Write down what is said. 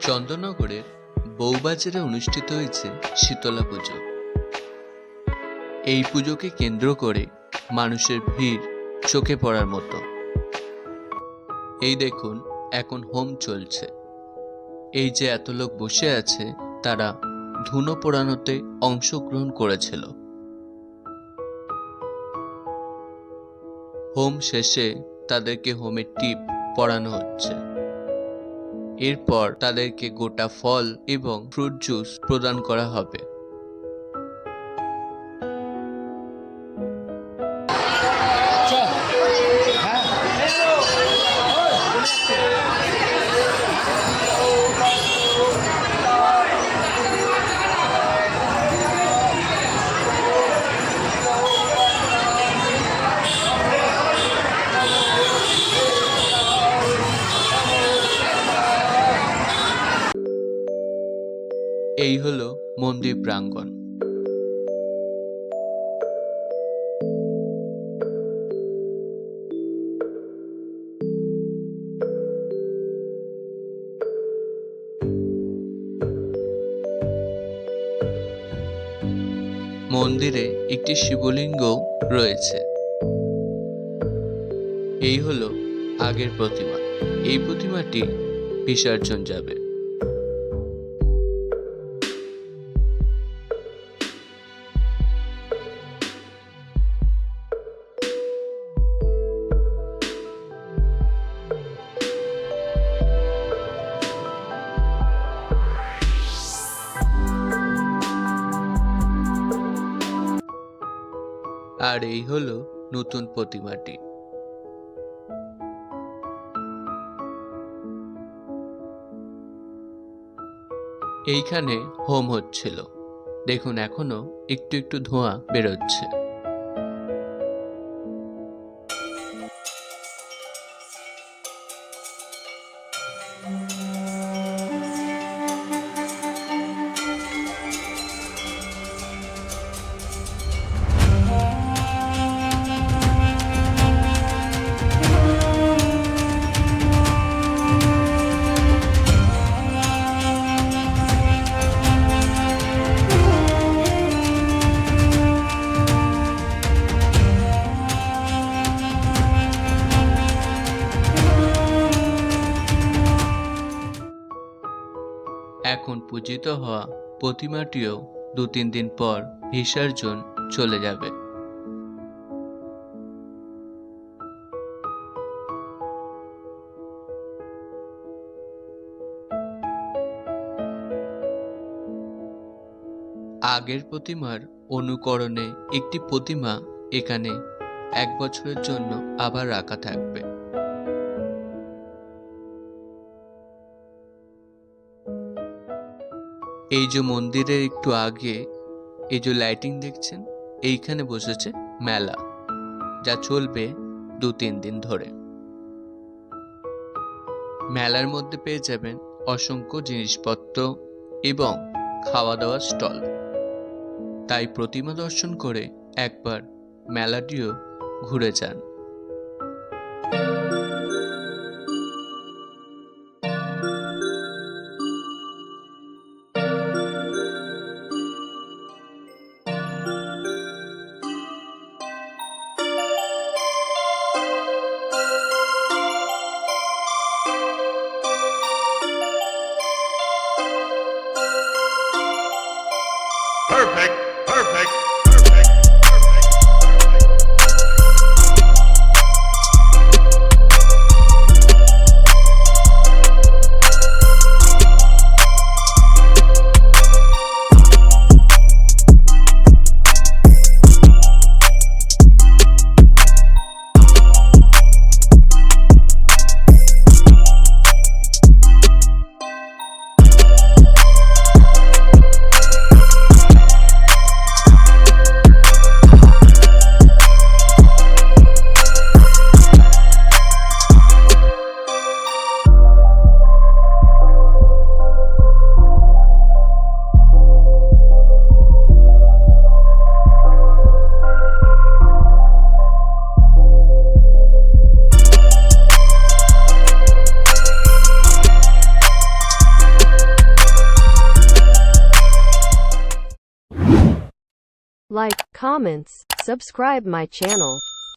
চন্দননগরের বউবাজারে অনুষ্ঠিত হয়েছে শীতলা পুজো। এই পুজোকে কেন্দ্র করে মানুষের ভিড় চোখে পড়ার মতো। এই দেখুন, এখন হোম চলছে। এই যে এত লোক বসে আছে, তারা ধুনো পোড়ানোতে অংশগ্রহণ করেছিল। হোম শেষে তাদেরকে হোমের টিপ পড়ানো হচ্ছে। এরপর তাদেরকে গোটা ফল এবং ফ্রুট জুস প্রদান করা হবে। এই হলো মন্দির প্রাঙ্গণ। মন্দিরে একটি শিবলিঙ্গ রয়েছে। এই হলো আগের প্রতিমা। এই প্রতিমাটি বিসর্জন যাবে। আর এই হলো নতুন প্রতিমাটি। এইখানে হোম হচ্ছিল। দেখুন এখনও একটু একটু ধোঁয়া বেরোচ্ছে। এখন পূজিত হওয়া প্রতিমাটিও দু তিন দিন পর বিসর্জন চলে যাবে। আগের প্রতিমার অনুকরণে একটি প্রতিমা এখানে এক বছরের জন্য আবার রাখা থাকবে। এই যে মন্দিরের একটু আগে এই যে লাইটিং দেখছেন, এইখানে বসেছে মেলা, যা চলবে দু তিন দিন ধরে। মেলার মধ্যে পেয়ে যাবেন অসংখ্য জিনিসপত্র এবং খাওয়া দাওয়ার স্টল। তাই প্রতিমা দর্শন করে একবার মেলাটিও ঘুরে যান। Perfect, perfect, like, comments, subscribe my channel.